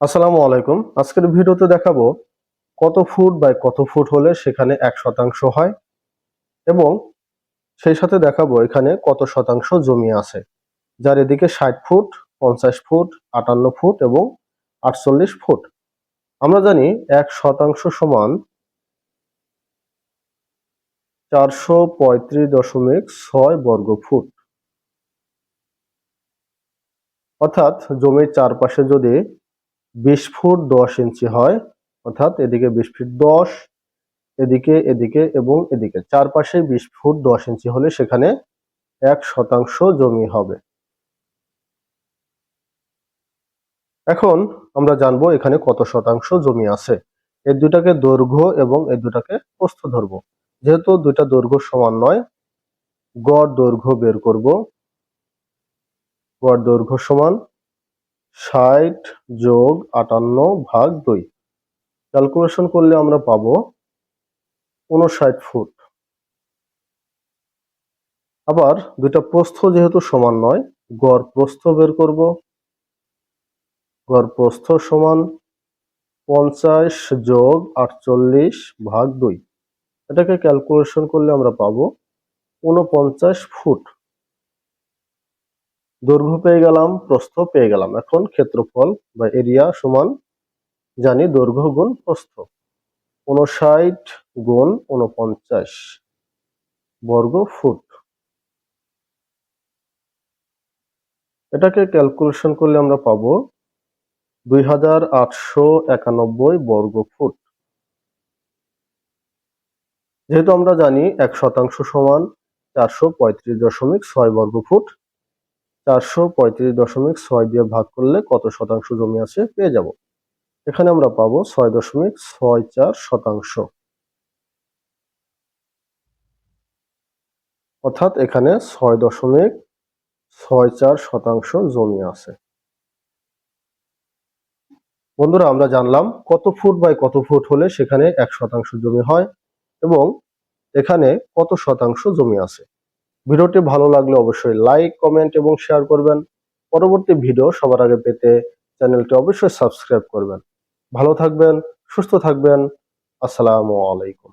আসসালামু আলাইকুম। আজকের ভিডিওতে দেখাবো কত ফুট বাই কত ফুট হলে সেখানে এক শতাংশ হয় এবং সেই সাথে দেখাবো এখানে কত শতাংশ জমি আছে। যার এদিকে ষাট ফুট, পঞ্চাশ ফুট, আটান্ন ফুট এবং আটচল্লিশ ফুট। আমরা জানি এক শতাংশ সমান চারশো পঁয়ত্রিশ দশমিক ছয় বর্গ ফুট। অর্থাৎ জমির চারপাশে যদি বিশ ফুট দশ ইঞ্চি হয়, অর্থাৎ এদিকে বিশ ফিট দশ, এদিকে এদিকে এবং এদিকে। চারপাশে বিশ ফুট দশ ইঞ্চি হলে সেখানে এক শতাংশ জমি হবে। এখন আমরা জানব এখানে কত শতাংশ জমি আছে। এই দুটাকে দৈর্ঘ্য এবং এই দুটাকে প্রস্থ ধরবো যেহেতু দুইটা দৈর্ঘ্য সমান নয়, গড় দৈর্ঘ্য বের করব। গড় দৈর্ঘ্য সমান ষাট যোগ আটান্ন ভাগ দুই। ক্যালকুলেশন করলে আমরা পাবো উনষাট ফুট। আবার দুইটা প্রস্থ যেহেতু সমান নয়, গড় প্রস্থ বের করব। গড় প্রস্থ সমান পঞ্চাশ যোগ আটচল্লিশ ভাগ দুই। এটাকে ক্যালকুলেশন করলে আমরা পাবো উনপঞ্চাশ ফুট। দৈর্ঘ্য পেয়ে গেলাম, প্রস্থ পেয়ে গেলাম। এখন ক্ষেত্রফল বা এরিয়া সমান জানি দৈর্ঘ্য গুণ প্রস্থ। উনষাট গুণ উনপঞ্চাশ বর্গ ফুট। এটাকে ক্যালকুলেশন করলে আমরা পাব দুই হাজার আটশো একানব্বই বর্গ ফুট। যেহেতু আমরা জানি এক শতাংশ সমান চারশো পঁয়ত্রিশ দশমিক ছয় বর্গ ফুট চারশো পঁয়ত্রিশ দশমিক ছয় দিয়ে ভাগ করলে কত শতাংশ জমি আছে পেয়ে যাব। এখানে আমরা পাবো ছয় দশমিক ছয় চার শতাংশ। অর্থাৎ এখানে ছয় দশমিক ছয় চার শতাংশ জমি আছে। বন্ধুরা, আমরা জানলাম কত ফুট বাই কত ফুট হলে সেখানে এক শতাংশ জমি হয় এবং এখানে কত শতাংশ জমি আছে। ভিডিওটি ভালো লাগলে অবশ্যই লাইক কমেন্ট এবং শেয়ার করবেন। পরবর্তী ভিডিও সবার আগে পেতে চ্যানেলটি অবশ্যই সাবস্ক্রাইব করবেন। ভালো থাকবেন, সুস্থ থাকবেন। আসসালামু আলাইকুম।